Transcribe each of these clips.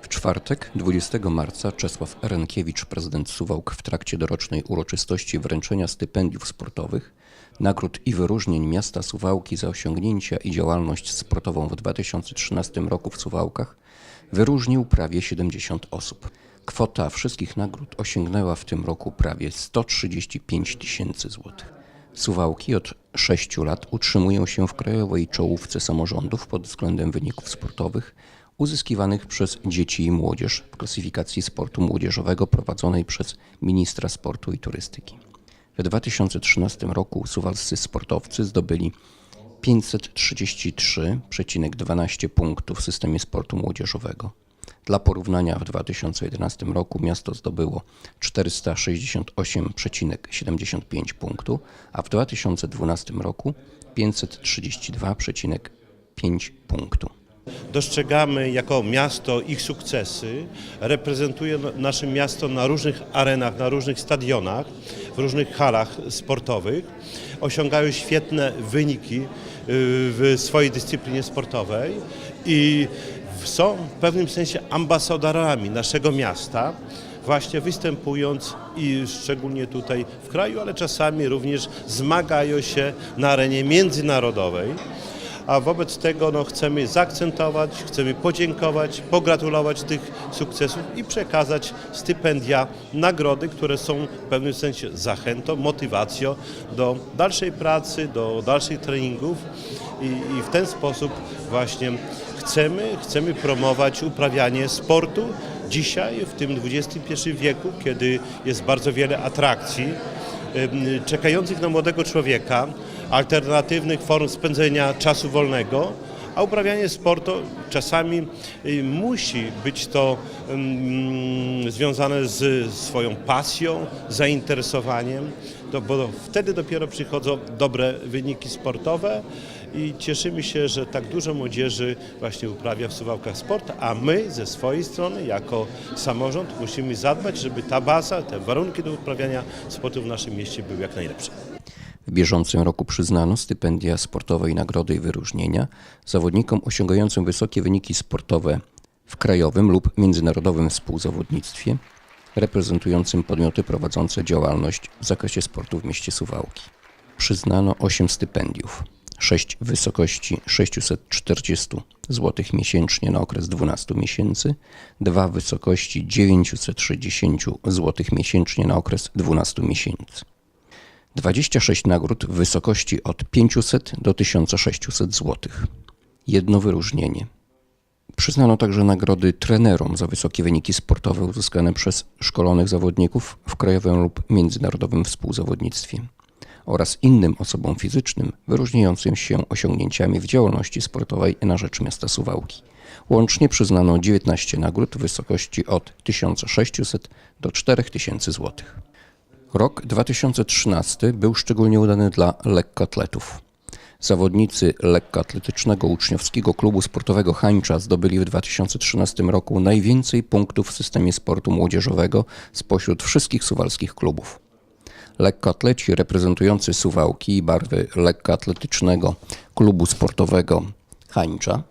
W czwartek, 20 marca, Czesław Renkiewicz, prezydent Suwałk, w trakcie dorocznej uroczystości wręczenia stypendiów sportowych, nagród i wyróżnień miasta Suwałki za osiągnięcia i działalność sportową w 2013 roku w Suwałkach, wyróżnił prawie 70 osób. Kwota wszystkich nagród osiągnęła w tym roku prawie 135 tysięcy złotych. Suwałki od 6 lat utrzymują się w krajowej czołówce samorządów pod względem wyników sportowych uzyskiwanych przez dzieci i młodzież w klasyfikacji sportu młodzieżowego prowadzonej przez ministra sportu i turystyki. W 2013 roku suwalscy sportowcy zdobyli 533,12 punktów w systemie sportu młodzieżowego. Dla porównania w 2011 roku miasto zdobyło 468,75 punktu, a w 2012 roku 532,5 punktu. Dostrzegamy jako miasto ich sukcesy, reprezentuje nasze miasto na różnych arenach, na różnych stadionach, w różnych halach sportowych. Osiągają świetne wyniki y, w swojej dyscyplinie sportowej i są w pewnym sensie ambasadorami naszego miasta, właśnie występując i szczególnie tutaj w kraju, ale czasami również zmagają się na arenie międzynarodowej. A wobec tego no, chcemy zaakcentować, chcemy podziękować, pogratulować tych sukcesów i przekazać stypendia, nagrody, które są w pewnym sensie zachętą, motywacją do dalszej pracy, do dalszych treningów i, i w ten sposób właśnie chcemy, chcemy promować uprawianie sportu dzisiaj, w tym XXI wieku, kiedy jest bardzo wiele atrakcji, czekających na młodego człowieka, alternatywnych form spędzenia czasu wolnego, a uprawianie sportu czasami y, musi być to związane z swoją pasją, zainteresowaniem, bo wtedy dopiero przychodzą dobre wyniki sportowe i cieszymy się, że tak dużo młodzieży właśnie uprawia w Suwałkach sport, a my ze swojej strony jako samorząd musimy zadbać, żeby ta baza, te warunki do uprawiania sportu w naszym mieście były jak najlepsze. W bieżącym roku przyznano stypendia sportowe i nagrody i wyróżnienia zawodnikom osiągającym wysokie wyniki sportowe w krajowym lub międzynarodowym współzawodnictwie, reprezentującym podmioty prowadzące działalność w zakresie sportu w mieście Suwałki. Przyznano 8 stypendiów. 6 w wysokości 640 zł miesięcznie na okres 12 miesięcy, 2 w wysokości 960 zł miesięcznie na okres 12 miesięcy. 26 nagród w wysokości od 500 do 1600 zł. Jedno wyróżnienie. Przyznano także nagrody trenerom za wysokie wyniki sportowe uzyskane przez szkolonych zawodników w krajowym lub międzynarodowym współzawodnictwie oraz innym osobom fizycznym wyróżniającym się osiągnięciami w działalności sportowej na rzecz miasta Suwałki. Łącznie przyznano 19 nagród w wysokości od 1600 do 4000 złotych. Rok 2013 był szczególnie udany dla lekkoatletów. Zawodnicy lekkoatletycznego uczniowskiego klubu sportowego Hańcza zdobyli w 2013 roku najwięcej punktów w systemie sportu młodzieżowego spośród wszystkich suwalskich klubów. Lekkoatleci reprezentujący Suwałki i barwy lekkoatletycznego klubu sportowego Hańcza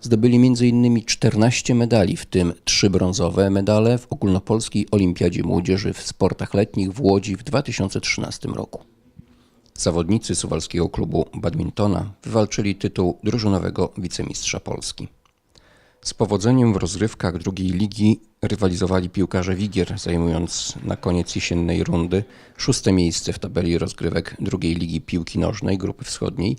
zdobyli m.in. 14 medali, w tym 3 brązowe medale w ogólnopolskiej olimpiadzie młodzieży w sportach letnich w Łodzi w 2013 roku. Zawodnicy suwalskiego klubu badmintona wywalczyli tytuł drużynowego wicemistrza Polski. Z powodzeniem w rozgrywkach drugiej ligi rywalizowali piłkarze Wigier, zajmując na koniec jesiennej rundy szóste miejsce w tabeli rozgrywek drugiej ligi piłki nożnej Grupy Wschodniej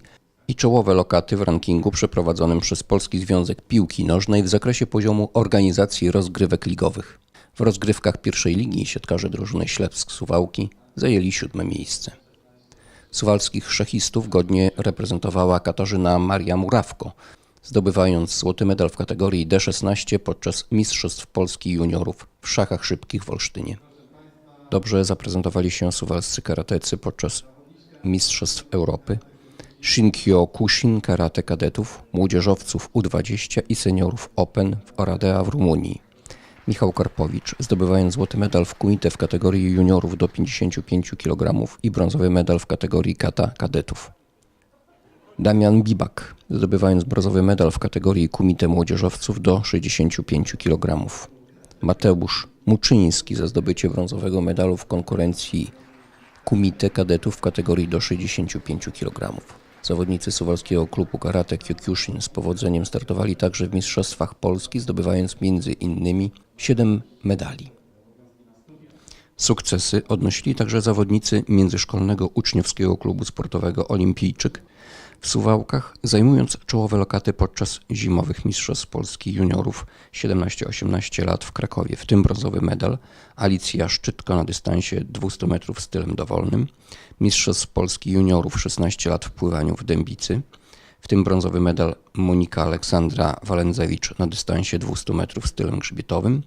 i czołowe lokaty w rankingu przeprowadzonym przez Polski Związek Piłki Nożnej w zakresie poziomu organizacji rozgrywek ligowych. W rozgrywkach pierwszej ligi siatkarze drużyny Ślepsk Suwałki zajęli siódme miejsce. Suwalskich szachistów godnie reprezentowała Katarzyna Maria Murawko, zdobywając złoty medal w kategorii D16 podczas Mistrzostw Polski Juniorów w szachach szybkich w Olsztynie. Dobrze zaprezentowali się suwalscy karatecy podczas Mistrzostw Europy, Shinkyo Kushin karate kadetów, młodzieżowców U20 i seniorów Open w Oradea w Rumunii. Michał Karpowicz, zdobywając złoty medal w kumite w kategorii juniorów do 55 kg i brązowy medal w kategorii kata kadetów. Damian Bibak, zdobywając brązowy medal w kategorii kumite młodzieżowców do 65 kg. Mateusz Muczyński za zdobycie brązowego medalu w konkurencji kumite kadetów w kategorii do 65 kg. Zawodnicy suwalskiego klubu karate Kyokushin z powodzeniem startowali także w Mistrzostwach Polski, zdobywając między innymi 7 medali. Sukcesy odnosili także zawodnicy międzyszkolnego uczniowskiego klubu sportowego Olimpijczyk w Suwałkach, zajmując czołowe lokaty podczas zimowych Mistrzostw Polski juniorów. 17-18 lat w Krakowie, w tym brązowy medal Alicja Szczytko na dystansie 200 metrów stylem dowolnym, Mistrzostw Polski juniorów 16 lat w pływaniu w Dębicy, w tym brązowy medal Monika Aleksandra Walendzewicz na dystansie 200 metrów stylem grzbietowym,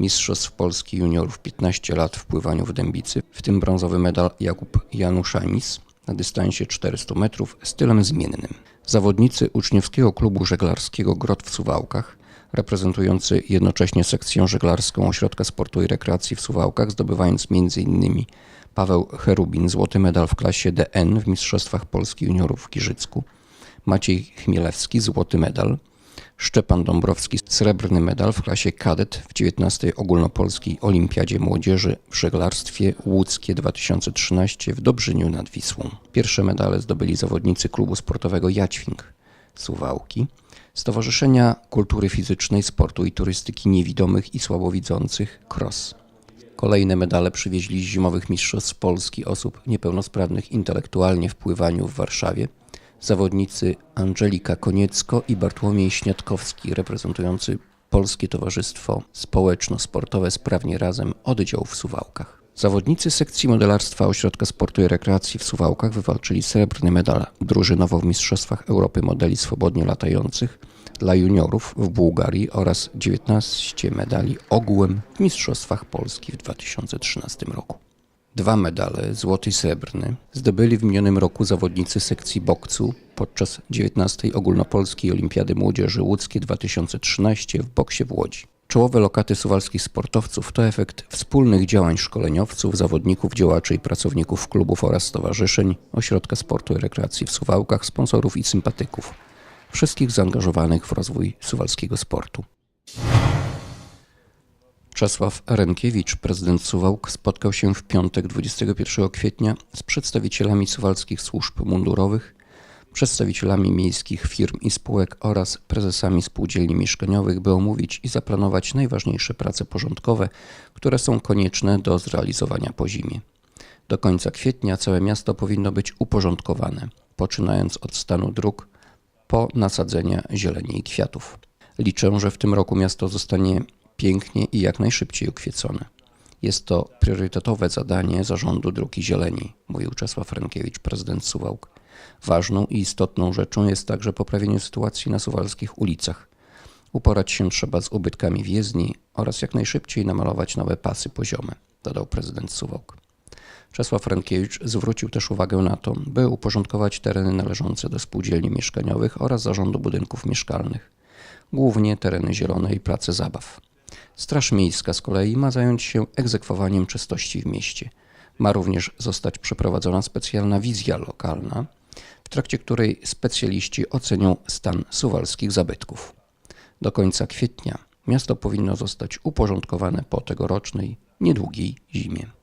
Mistrzostw Polski juniorów 15 lat w pływaniu w Dębicy, w tym brązowy medal Jakub Januszanis na dystansie 400 metrów stylem zmiennym. Zawodnicy uczniowskiego klubu żeglarskiego Grot w Suwałkach, reprezentujący jednocześnie sekcję żeglarską Ośrodka Sportu i Rekreacji w Suwałkach, zdobywając m.in. Paweł Cherubin złoty medal w klasie DN w Mistrzostwach Polski juniorów w Giżycku, Maciej Chmielewski złoty medal, Szczepan Dąbrowski srebrny medal w klasie kadet w 19 ogólnopolskiej Olimpiadzie Młodzieży w żeglarstwie łódzkie 2013 w Dobrzyniu nad Wisłą. Pierwsze medale zdobyli zawodnicy klubu sportowego Jaćwing Suwałki, Stowarzyszenia Kultury Fizycznej, Sportu i Turystyki Niewidomych i Słabowidzących KROS. Kolejne medale przywieźli z zimowych mistrzostw Polski osób niepełnosprawnych intelektualnie w pływaniu w Warszawie – zawodnicy Angelika Koniecko i Bartłomiej Śniadkowski, reprezentujący Polskie Towarzystwo Społeczno-Sportowe Sprawnie Razem oddział w Suwałkach. Zawodnicy sekcji modelarstwa Ośrodka Sportu i Rekreacji w Suwałkach wywalczyli srebrny medal drużynowo w Mistrzostwach Europy Modeli Swobodnie Latających dla juniorów w Bułgarii oraz 19 medali ogółem w Mistrzostwach Polski w 2013 roku. Dwa medale, złoty i srebrny, zdobyli w minionym roku zawodnicy sekcji boksu podczas 19 Ogólnopolskiej Olimpiady Młodzieży Łódzkie 2013 w boksie w Łodzi. Czołowe lokaty suwalskich sportowców to efekt wspólnych działań szkoleniowców, zawodników, działaczy i pracowników klubów oraz stowarzyszeń, Ośrodka Sportu i Rekreacji w Suwałkach, sponsorów i sympatyków, wszystkich zaangażowanych w rozwój suwalskiego sportu. Czesław Renkiewicz, prezydent Suwałk, spotkał się w piątek 21 kwietnia z przedstawicielami suwalskich służb mundurowych, przedstawicielami miejskich firm i spółek oraz prezesami spółdzielni mieszkaniowych, by omówić i zaplanować najważniejsze prace porządkowe, które są konieczne do zrealizowania po zimie. Do końca kwietnia całe miasto powinno być uporządkowane, poczynając od stanu dróg po nasadzenia zieleni i kwiatów. Liczę, że w tym roku miasto zostanie pięknie i jak najszybciej ukwiecone. Jest to priorytetowe zadanie Zarządu Dróg Zieleni, mówił Czesław Renkiewicz, prezydent Suwałk. Ważną i istotną rzeczą jest także poprawienie sytuacji na suwalskich ulicach. Uporać się trzeba z ubytkami w jezdni oraz jak najszybciej namalować nowe pasy poziome, dodał prezydent Suwałk. Czesław Renkiewicz zwrócił też uwagę na to, by uporządkować tereny należące do spółdzielni mieszkaniowych oraz zarządu budynków mieszkalnych, głównie tereny zielone i place zabaw. Straż Miejska z kolei ma zająć się egzekwowaniem czystości w mieście. Ma również zostać przeprowadzona specjalna wizja lokalna, w trakcie której specjaliści ocenią stan suwalskich zabytków. Do końca kwietnia miasto powinno zostać uporządkowane po tegorocznej, niedługiej zimie.